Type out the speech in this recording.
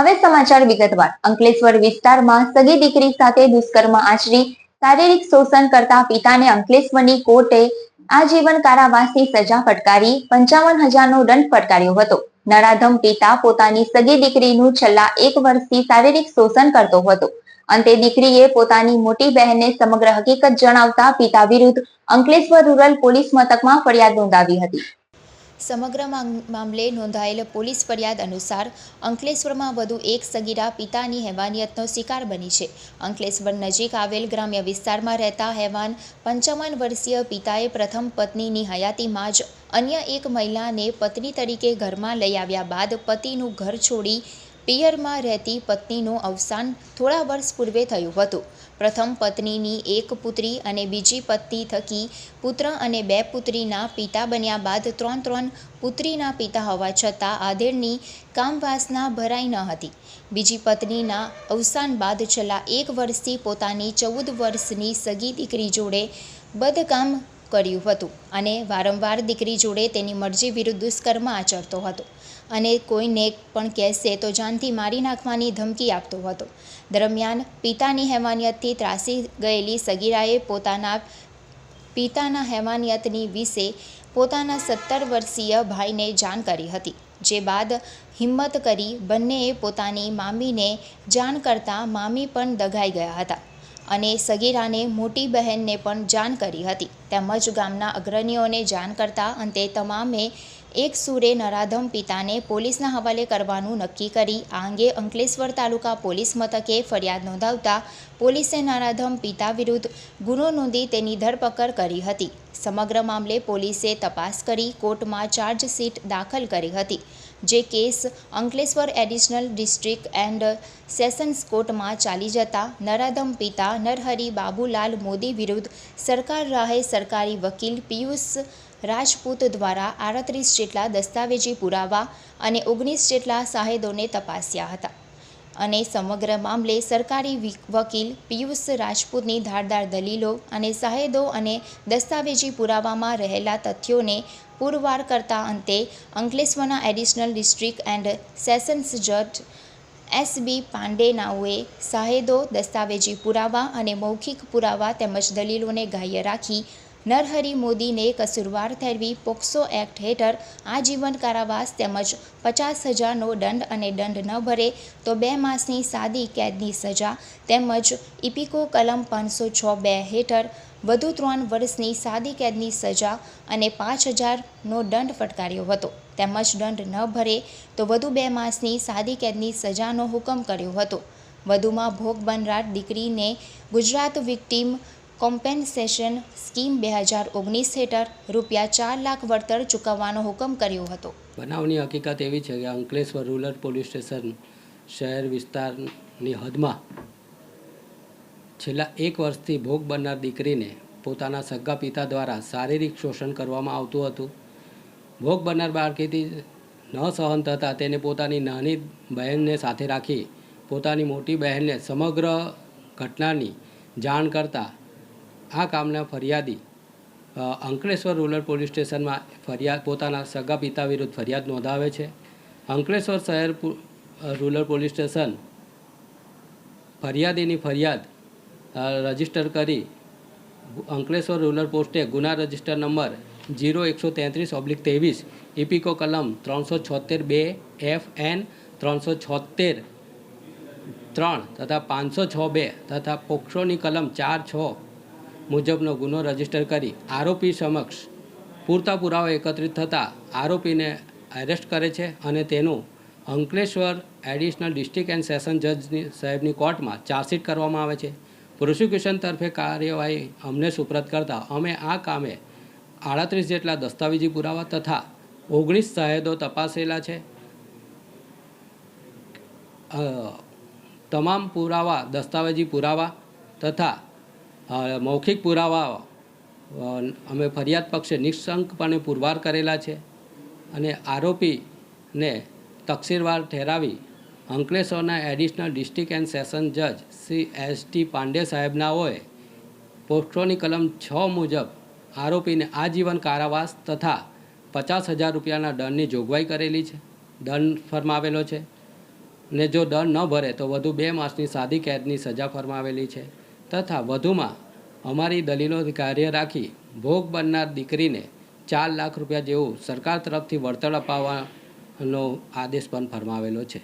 હવે સમાચાર વિગતવાર. અંકલેશ્વર વિસ્તારમાં સગી દીકરી સાથે દુષ્કર્મ આચરી શારીરિક શોષણ કરતા પિતાને અંકલેશ્વરની કોર્ટે આજીવન કારાવાસની સજા ફટકારી પંચાવન હજારનો દંડ ફટકાર્યો હતો. નરાધમ પિતા પોતાની સગી દીકરીનું છેલ્લા એક વર્ષથી શારીરિક શોષણ કરતો હતો. અંતે દીકરીએ પોતાની મોટી બહેનને સમગ્ર હકીકત જણાવતા પિતા વિરુદ્ધ અંકલેશ્વર રૂરલ પોલીસ મથકમાં ફરિયાદ નોંધાવી હતી. સમગ્ર મામલે નોંધાયેલ પોલીસ ફરિયાદ અનુસાર અંકલેશ્વરમાં વધુ એક સગીરા પિતાની હેવાનિયતનો શિકાર બની છે. અંકલેશ્વર નજીક આવેલ ગ્રામ્ય વિસ્તારમાં રહેતા હેવાન પંચાવન વર્ષીય પિતાએ પ્રથમ પત્નીની હયાતીમાં જ અન્ય એક મહિલાને પત્ની તરીકે ઘરમાં લઈ આવ્યા બાદ પતિનું ઘર છોડી પિયરમાં રહેતી પત્નીનું અવસાન થોડા વર્ષ પૂર્વે થયું હતું. પ્રથમ પત્નીની એક પુત્રી અને બીજી પત્ની થકી પુત્ર અને બે પુત્રીના પિતા બન્યા બાદ ત્રણ ત્રણ પુત્રીના પિતા હોવા છતાં આધેડની કામવાસના ભરાઈ ન હતી. બીજી પત્નીના અવસાન બાદ છેલ્લા એક વર્ષથી પોતાની ચૌદ વર્ષની સગી દીકરી જોડે બદકામ કર્યું હતું અને વારંવાર દીકરી જોડે તેની મરજી વિરુદ્ધ દુષ્કર્મ આચરતો હતો અને કોઈને પણ કહેશે તો જાનથી મારી નાખવાની ધમકી આપતો હતો. દરમિયાન પિતાની હેવાનિયતથી ત્રાસી ગયેલી સગીરાએ પોતાના પિતાના હેવાનિયતની વિશે પોતાના સત્તર વર્ષીય ભાઈને જાણ કરી હતી, જે બાદ હિંમત કરી બંનેએ પોતાની મામીને જાણ કરતાં મામી પણ દગાઈ ગયા હતા. અને સગીરાને મોટી બહેનને પણ જાણ કરી હતી. તેમજ ગામના અગ્રણીઓને જાણ કરતાં અંતે તમામે એક સુરે નરાધમ પિતાને પોલીસના હવાલે કરવાનું નક્કી કરી, આ અંગે અંકલેશ્વર તાલુકા પોલીસ મથકે ફરિયાદ નોંધાવતા પોલીસે નરાધમ પિતા વિરુદ્ધ ગુનો નોંધી તેની ધરપકડ કરી હતી. સમગ્ર મામલે પોલીસે તપાસ કરી કોર્ટમાં ચાર્જશીટ દાખલ કરી હતી. જે case Ankleshwar additional district and sessions કોર્ટમાં ચાલી જતા નરાધમ પિતા નરહરી બાબુલાલ મોદી વિરુદ્ધ સરકાર રાહે સરકારી વકીલ પિયુષ રાજપૂત દ્વારા આડત્રીસ જેટલા દસ્તાવેજી પુરાવા અને ઓગણીસ જેટલા સાહેદોને તપાસ્યા હતા. અને સમગ્ર મામલે સરકારી વકીલ પિયુષ રાજપૂતની ધારદાર દલીલો અને સાહેદો અને દસ્તાવેજી પુરાવામાં રહેલા તથ્યોને પુરવાર કરતા અંતે અંકલેશ્વરના એડિશનલ ડિસ્ટ્રિક્ટ એન્ડ સેશન્સ જજ એસ બી પાંડેનાઓએ સાહેદો દસ્તાવેજી પુરાવા અને મૌખિક પુરાવા તેમજ દલીલોને ગ્રાહ્ય રાખી નરહરી મોદીને કસૂરવાર ઠેરવી પોક્સો એક્ટ હેઠળ આજીવન કારાવાસ તેમજ પચાસ હજારનો દંડ અને દંડ ન ભરે તો બે માસની સાદી કેદની સજા તેમજ ઇપિકો કલમ પાંચસો છ બે હેઠળ વધુ ત્રણ વર્ષની સાદી કેદની સજા અને પાંચ હજારનો દંડ ફટકાર્યો હતો. તેમજ દંડ ન ભરે તો વધુ બે માસની સાદી કેદની સજાનો હુકમ કર્યો હતો. વધુમાં ભોગ બનનાર દીકરીને ગુજરાત વિક્ટીમ કોમ્પેન્સેશન સ્કીમ બે હજાર ઓગણીસ હેઠળ રૂપિયા ચાર લાખ વળતર ચૂકવવાનો હુકમ કર્યો હતો. બનાવની હકીકત એવી છે કે અંકલેશ્વર રૂરલ પોલીસ સ્ટેશન શહેર વિસ્તારની હદમાં છેલ્લા એક વર્ષથી ભોગ બનનાર દીકરીને પોતાના સગા પિતા દ્વારા શારીરિક શોષણ કરવામાં આવતું હતું. ભોગ બનનાર બાળકીથી ન સહન થતાં તેને પોતાની નાની બહેનને સાથે રાખી પોતાની મોટી બહેનને સમગ્ર ઘટનાની જાણ કરતાં આ કામના ફરિયાદી અંકલેશ્વર રૂરલ પોલીસ સ્ટેશનમાં ફરિયાદ, પોતાના સગા પિતા વિરુદ્ધ ફરિયાદ નોંધાવે છે. અંકલેશ્વર શહેર રૂરલ પોલીસ સ્ટેશન ફરિયાદીની ફરિયાદ રજિસ્ટર કરી અંકલેશ્વર રૂરલ પોસ્ટે ગુના રજિસ્ટર નંબર જીરો એકસો તેત્રીસ ઓબ્લિક ત્રેવીસ ઇપિકો કલમ ત્રણસો છોતેર બે એફ એન ત્રણસો છોતેર ત્રણ તથા પાંચસો છ બે તથા પોક્ષોની કલમ ચાર છ મુજબનો ગુનો રજિસ્ટર કરી આરોપી સમક્ષ પૂરતા પુરાવા એકત્રિત થતાં આરોપીને એરેસ્ટ કરે છે અને તેનું Ankleshwar additional district and session જજની સાહેબની કોર્ટમાં ચાર્જશીટ કરવામાં આવે છે. પ્રોસિક્યુશન તરફે કાર્યવાહી અમને સુપ્રત કરતાં અમે આ કામે આડત્રીસ જેટલા દસ્તાવેજી પુરાવા તથા ઓગણીસ શહેદો તપાસેલા છે. તમામ પુરાવા, દસ્તાવેજી પુરાવા તથા મૌખિક પુરાવા અમે ફરિયાદ પક્ષે નિઃશંકપણે પુરવાર કરેલા છે અને આરોપીને તકસીરવાર ઠેરાવી અંકલેશ્વરના એડિશનલ ડિસ્ટ્રિક્ટ એન્ડ સેશન જજ શ્રી એસ ટી પાંડે સાહેબનાઓએ પોસ્ટોની કલમ છ મુજબ આરોપીને આજીવન કારાવાસ તથા પચાસ હજાર રૂપિયાના દંડની જોગવાઈ કરેલી છે, દંડ ફરમાવેલો છે. ને જો દંડ ન ભરે તો વધુ બે માસની સાદી કેદની સજા ફરમાવેલી છે. તથા વધુમાં અમારી દલીલો કાર્ય રાખી ભોગ બનનાર દીકરીને ચાર લાખ રૂપિયા જેવું સરકાર તરફથી વળતર અપાવવાનો આદેશ પણ ફરમાવેલો છે.